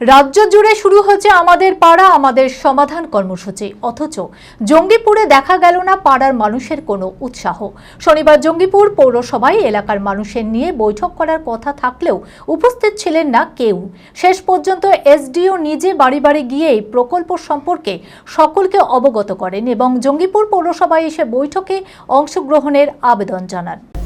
রাজ্য জুড়ে শুরু হচ্ছে আমাদের পাড়া, আমাদের সমাধান কর্মসূচি। অথচ জঙ্গিপুরে দেখা গেল না পাড়ার মানুষের কোনো উৎসাহ। শনিবার জঙ্গিপুর পৌরসভায় এলাকার মানুষের নিয়ে বৈঠক করার কথা থাকলেও উপস্থিত ছিলেন না কেউ। শেষ পর্যন্ত এসডিও নিজে বাড়ি বাড়ি গিয়ে এই প্রকল্প সম্পর্কে সকলকে অবগত করেন এবং জঙ্গিপুর পৌরসভায় এসে বৈঠকে অংশগ্রহণের আবেদন জানান।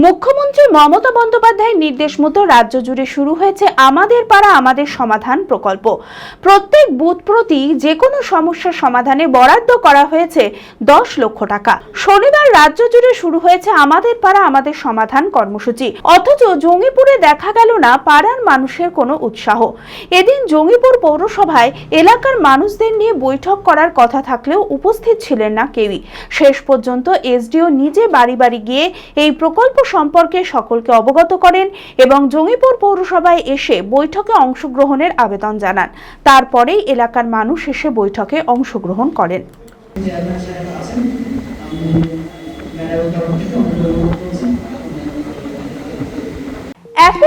মুখ্যমন্ত্রী মমতা বন্দ্যোপাধ্যায়ের নির্দেশ মতো রাজ্য জুড়ে শুরু হয়েছে আমাদের পাড়া, আমাদের সমাধান প্রকল্প। প্রত্যেক বুথ প্রতি যে কোনো সমস্যার সমাধানে বরাদ্দ করা হয়েছে দশ লক্ষ টাকা। শনিবার রাজ্য জুড়ে শুরু হয়েছে আমাদের পাড়া, আমাদের সমাধান কর্মসূচি। অথচ জঙ্গিপুরে দেখা গেল না পাড়ার মানুষের কোনো উৎসাহ। এদিন জঙ্গিপুর পৌরসভায় এলাকার মানুষদের নিয়ে বৈঠক করার কথা থাকলেও উপস্থিত ছিলেন না কেউই। শেষ পর্যন্ত এসডিও নিজে বাড়ি বাড়ি গিয়ে এই প্রকল্প সম্পর্কে সকলকে অবগত করেন এবং জঙ্গিপুর পৌরসভায় এসে বৈঠকে অংশগ্রহণের আবেদন জানান। তারপরেই এলাকার মানুষ এসে বৈঠকে অংশগ্রহণ করেন।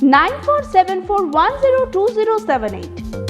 9474102078.